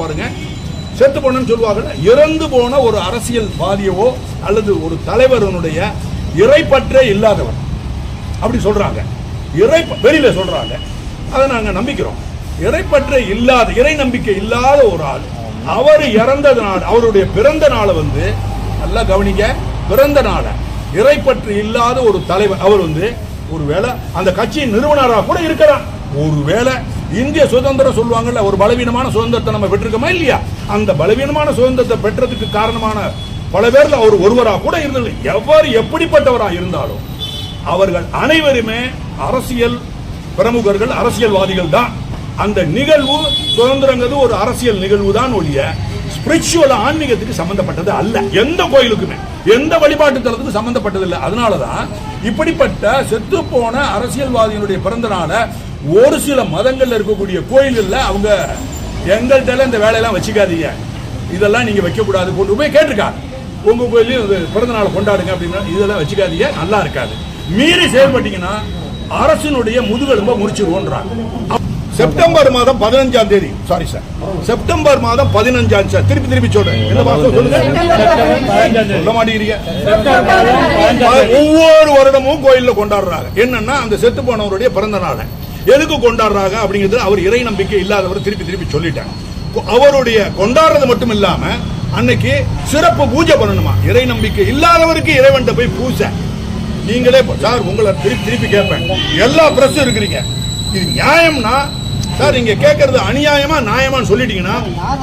பாருங்க. செத்து போனன்னு சொல்லுவாங்கல்ல இறந்து போன ஒரு அரசியல்வாதியவோ அல்லது ஒரு தலைவரனுடைய இறைப்பற்றே இல்லாதவர். அப்படி சொல்றாங்க. இறை வெளியில சொல்றாங்க. அதை நாங்க நம்பிக்கிறோம். இறைப்பற்ற இல்லாத இறை நம்பிக்கை இல்லாத ஒரு ஆள். அவர் இறந்ததுனால அவருடைய பிறந்த நாளை வந்து நல்லா கவனிங்க பிறந்த நாளை இறைப்பற்று இல்லாத ஒரு தலைவர். அவர் வந்து ஒருவேளை அந்த கட்சியின் நிறுவனராக கூட இருக்கிறார். ஒருவேளை இந்திய சுதந்திரம் சொல்லுவாங்கல்ல ஒரு பலவீனமான சுதந்திரத்தை நம்ம பெற்றிருக்கோமா இல்லையா? அந்த பலவீனமான சுதந்திரத்தை பெற்றதுக்கு காரணமான பல பேர்ல அவர் ஒருவராக கூட இருந்தது எவ்வாறு எப்படிப்பட்டவராக இருந்தாலும் அவர்கள் அனைவருமே அரசியல் பிரமுகர்கள் அரசியல்வாதிகள் தான். அந்த நிகழ்வு சுதந்திரங்கிறது ஒரு அரசியல் நிகழ்வு தான் ஒழிய ஸ்பிரிச்சுவல் ஆன்மீகத்துக்கு சம்பந்தப்பட்டது அல்ல. எந்த கோயிலுக்குமே எந்த வழிபாட்டு தலத்துக்கும் சம்பந்தப்பட்டது இல்லை அதனாலதான் இப்படிப்பட்ட செத்து போன அரசியல்வாதிகளுடைய பிறந்த நாளை ஒரு சில மதங்கள்ல இருக்கக்கூடிய கோயில்கள்ல அவங்க எங்கள்கிட்ட இந்த வேலையெல்லாம் வச்சுக்காதீங்க. இதெல்லாம் நீங்க வைக்க கூடாது கொண்டு போய் கேட்டிருக்காங்க. உங்க கோயிலையும் பிறந்த நாள் கொண்டாடுங்க அப்படின்னா இதெல்லாம் வச்சுக்காதீங்க. நல்லா இருக்காது. மீறி செயல்பட்டீங்கன்னா அரசினுடைய முதுகெலும்ப முறிச்சிருவோன்றாங்க. செப்டம்பர் மாதம் பதினஞ்சாம் தேதி. சாரி சார் செப்டம்பர் மாதம் பதினஞ்சாம் சார் திருப்பி திருப்பி சொல்றேன். என்ன மாசம் சொல்லுங்க? சொல்ல மாட்டேங்கிறீங்க. ஒவ்வொரு வருடமும் கோயில்ல கொண்டாடுறாங்க. என்னன்னா அந்த செத்து போனவருடைய பிறந்த நாளை. எதுக்கு கொண்டாடுறாங்க அப்படிங்கிறது அவர் இறை நம்பிக்கை இல்லாதவர் திருப்பி திருப்பி சொல்லிட்டாங்க. அவருடைய கொண்டாடுறது மட்டும் இல்லாம அன்னைக்கு சிறப்பு பூஜை பண்ணணுமா? இறை நம்பிக்கை இல்லாதவருக்கு இறைவன்ட்ட போய் பூசை. நீங்களே சார் உங்களை திருப்பி திருப்பி கேட்பேன். எல்லா பிரஸும் இருக்கிறீங்க. இது நியாயம்னா சார் நீங்க கேட்கறது அநியாயமா நியாயமான்னு சொல்லிட்டீங்கன்னா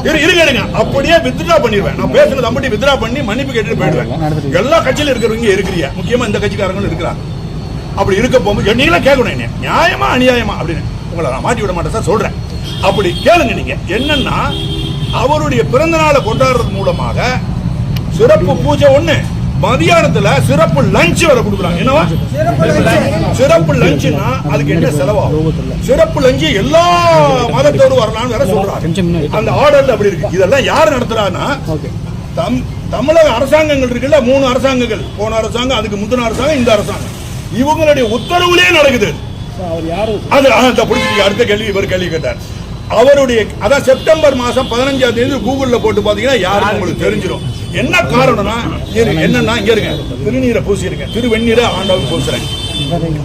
இருங்க இருங்க அப்படியே வித்ட்ரா பண்ணிடுவேன் நான் பேசுனது அப்படி வித்ட்ரா பண்ணி மன்னிப்பு கேட்டுட்டு போயிடுவேன். எல்லா கட்சியில இருக்கிறவங்க இருக்கிறீங்க. முக்கியமா இந்த கட்சிக்காரங்களும் இருக்கிறாங்க. அப்படி இருக்க போகும்போது நீங்களே கேட்கணும் என்ன. நியாயமா அநியாயமா அப்படின்னு. உங்களை நான் மாட்டி விட மாட்டேன் சார் சொல்றேன். அப்படி கேளுங்க நீங்க. என்னன்னா அவருடைய பிறந்த நாளை கொண்டாடுறது மூலமாக சிறப்பு பூஜை ஒன்று மதியானத்துல சிறப்பு லஞ்ச் வர கொடுக்குறாங்க. என்னவா? சிறப்பு லஞ்ச்னா அதுக்கு என்ன செலவாகும்? சிறப்பு லஞ்ச் எல்லா மதத்தோடு வரலாம்னு வேற சொல்றாங்க. அந்த ஆர்டர்ல அப்படி இருக்கு. இதெல்லாம் யார் நடத்துறாங்கன்னா தம் தமிழக அரசாங்கங்கள் இருக்குல்ல மூணு அரசாங்கங்கள். போன அரசாங்கம் அதுக்கு முந்தின அரசாங்கம் இந்த அரசாங்கம். இவங்களுடைய உத்தரவுலயே நடக்குது. அது ஆ, இந்த புடிச்சிட்டு அடுத்த கேள்வி இவர் கேள்வி கேட்டார். அவருடைய அதான் செப்டம்பர் மாதம் பதினஞ்சாம் தேதி கூகுள்ல போட்டு பார்த்தீங்கன்னா யாரும் உங்களுக்கு தெரிஞ்சிடும் என்ன காரணம்னா என்னன்னா இங்க இருங்க. திருநீரை பூசிருங்க. திருவெண்ணீரை ஆண்டவன் பூசுறேன்.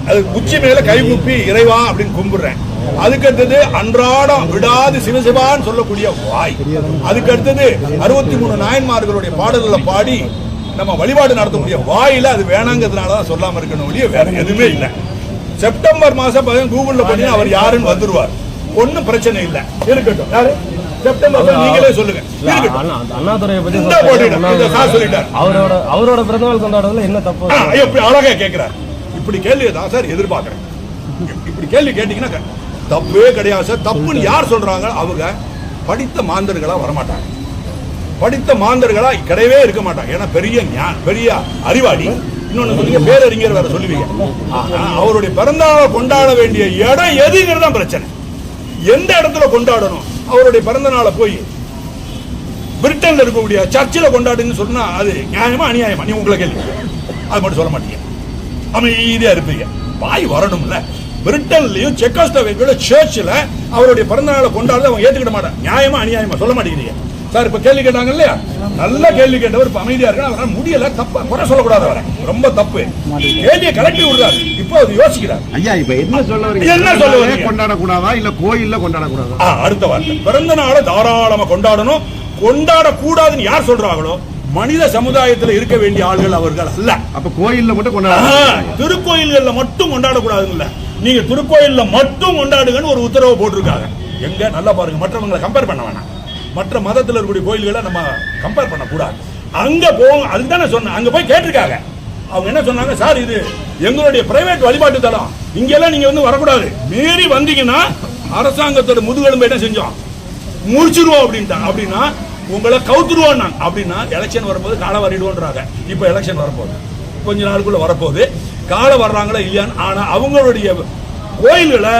அது உச்சி மேல கைகுப்பி இறைவா அப்படின்னு கும்பிடுறேன். அதுக்கு அடுத்தது அன்றாடம் விடாது சிவசிவான்னு சொல்லக்கூடிய வாய். அதுக்கு அடுத்தது அறுபத்தி மூணு நாயன்மார்களுடைய பாடல்களை பாடி நம்ம வழிபாடு நடத்தக்கூடிய வாயில அது வேணாங்கிறதுனால தான் சொல்லாம இருக்கணும் ஒழிய வேற எதுவுமே இல்லை. செப்டம்பர் மாசம் கூகுளில் கூகுள்ல பண்ணி அவர் யாருன்னு வந்துருவார். ஒண்ணும் பிரச்சனை இல்ல. இருக்கட்டும். யாரு? செப்டம்பர் நீங்களே சொல்லுங்க. அண்ணாதுரையை பத்தி. அவரோட அவரோட பிறந்தநாள் கொண்டாடுறதுல என்ன தப்பு? எப்படி அழகா கேட்கிறார் இப்படி கேள்வி தான் சார் எதிர்பார்க்கிறேன். இப்படி கேள்வி கேட்டீங்கன்னா தப்பே கிடையாது சார். தப்புன்னு யார் சொல்றாங்க? அவங்க படித்த மாந்தர்களா வரமாட்டாங்க. படித்த மாந்தர்களா கிடையவே இருக்க மாட்டாங்க. ஏன்னா பெரிய பெரிய அறிவாளி. இன்னொன்னு சொன்னீங்க பேரறிஞர் வேற சொல்லுவீங்க. அவருடைய பிறந்தநாளை கொண்டாட வேண்டிய இடம் எதுங்கிறது தான் பிரச்சனை. எந்த இடத்துல கொண்டாடணும்? அவருடைய பிறந்த நாளை போய் பிரிட்டன்ல இருக்கக்கூடிய சர்ச்சில் கொண்டாடுன்னு சொன்னா அது நியாயமா அநியாயமா? நீ உங்களை கேள்வி அது மட்டும் சொல்ல மாட்டீங்க. அமைதியா இருப்பீங்க. வாய் வரணும்ல. பிரிட்டன்லயும் செக்கோஸ்லோவேக்கியோட சர்ச்சில் அவருடைய பிறந்த நாளை கொண்டாடுறது அவங்க ஏத்துக்கிட மாட்டாங்க. நியாயமா அநியாயமா? சொல்ல மாட்டேங்கிறீங்க. சார் இப்ப கேள்வி கேட்டாங்க இல்லையா நல்ல கேள்வி கேட்டவர் இப்ப அமைதியா இருக்கு அவரால் முடியல தப்பா குறை சொல்லக்கூடாது அவரை. ரொம்ப தப்பு. கேள்வியை கலட்டி விடுறாரு. இப்போ அது யோசிக்கிறார். ஐயா இப்ப என்ன சொல்ல என்ன சொல்ல? கொண்டாடக்கூடாதா? இல்ல கோயில்ல கொண்டாடக்கூடாதா? அடுத்த வார்த்தை. பிறந்த நாளை தாராளமா கொண்டாடணும். கொண்டாடக்கூடாதுன்னு யார் சொல்றாங்களோ மனித சமுதாயத்துல இருக்க வேண்டிய ஆள்கள் அவர்கள் அல்ல. அப்ப கோயில்ல மட்டும் கொண்டாட திருக்கோயில்கள்ல மட்டும் கொண்டாடக்கூடாதுல்ல நீங்க திருக்கோயில்ல மட்டும் கொண்டாடுங்கன்னு ஒரு உத்தரவு போட்டிருக்காங்க. எங்க? நல்லா பாருங்க. மற்றவங்களை கம்பேர் பண்ண வேணாம். மற்ற மதத்தில் இருக்கக்கூடிய கோயில்களை நம்ம கம்பேர் பண்ணக்கூடாது. அங்கே போவோம் அதுக்கு தானே சொன்னேன். அங்கே போய் கேட்டிருக்காங்க. அவங்க என்ன சொன்னாங்க? சார் இது எங்களுடைய பிரைவேட் வழிபாட்டு தலம். இங்கெல்லாம் நீங்கள் வந்து வரக்கூடாது. மீறி வந்தீங்கன்னா அரசாங்கத்தோட முதுகெலும்பு என்ன செஞ்சோம்? முடிச்சிருவோம் அப்படின்ட்டாங்க அப்படின்னா உங்களை கவுத்துருவோம் அப்படின்னா எலெக்ஷன் வரும்போது காலை வரிடுவோன்றாங்க. இப்போ எலெக்ஷன் வரப்போகுது. கொஞ்ச நாளுக்குள்ள வரப்போகுது. காலை வர்றாங்களா இல்லையான்னு ஆனால் அவங்களுடைய கோயில்களை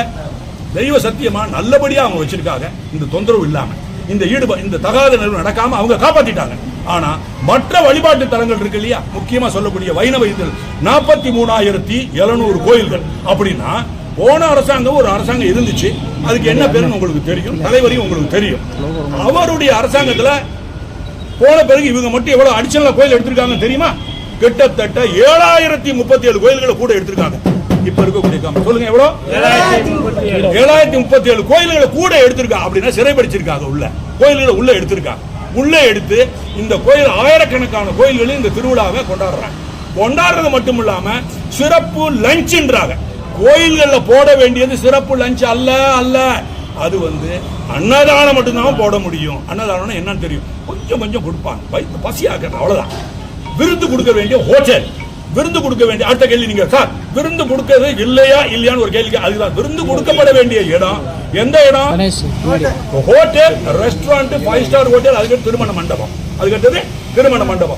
தெய்வ சத்தியமாக நல்லபடியாக அவங்க வச்சுருக்காங்க. இந்த தொந்தரவு இல்லாமல் இந்த ஈடுபா இந்த தகாத நிறுவனம் நடக்காம அவங்க காப்பாத்திட்டாங்க. ஆனா மற்ற வழிபாட்டு தலங்கள் இருக்கு இல்லையா? முக்கியமா சொல்லக்கூடிய வைணவ இதில் நாற்பத்தி மூணாயிரத்தி எழுநூறு கோயில்கள். அப்படின்னா போன அரசாங்கம் ஒரு அரசாங்கம் இருந்துச்சு. அதுக்கு என்ன பேருன்னு உங்களுக்கு தெரியும். தலைவரையும் உங்களுக்கு தெரியும். அவருடைய அரசாங்கத்துல போன பிறகு இவங்க மட்டும் எவ்வளவு அடிச்சல கோயில் எடுத்திருக்காங்க தெரியுமா? கிட்டத்தட்ட ஏழாயிரத்தி முப்பத்தி ஏழு கோயில்களை கூட எடுத்திருக்காங்க. இப்ப இருக்கக்கூடிய காம சொல்லுங்க எவ்வளவு ஏழாயிரத்தி முப்பத்தி ஏழு. கோயில்களை கூட எடுத்திருக்காங்க அப்படின்னா சிறைப்படுத்திருக்காங்க உள்ள. கோயில்களை உள்ள எடுத்திருக்காங்க உள்ள எடுத்து இந்த கோயில் ஆயிரக்கணக்கான கோயில்களில் இந்த திருவிழாவை கொண்டாடுறாங்க. கொண்டாடுறது மட்டும் இல்லாம சிறப்பு லஞ்ச்ன்றாங்க. கோயில்கள்ல போட வேண்டியது சிறப்பு லஞ்ச் அல்ல அல்ல. அது வந்து அன்னதானம் மட்டும்தான் போட முடியும். அன்னதானம் என்னன்னு தெரியும். கொஞ்சம் கொஞ்சம் கொடுப்பாங்க. பசி ஆக்கிறது அவ்வளவுதான். விருந்து கொடுக்க வேண்டிய ஹோட்டல். விருந்து கொடுக்க வேண்டிய அடுத்த கேள்வி நீங்க. சார் விருந்து கொடுக்கிறது இல்லையா இல்லையான்னு ஒரு கேள்வி அதுதான் விருந்து கொடுக்கப்பட வேண்டிய இடம் எந்த இடம்? Hotel restaurant five star hotel அதுக்கு திருமண மண்டபம். அதுக்கடுத்தது திருமண மண்டபம்.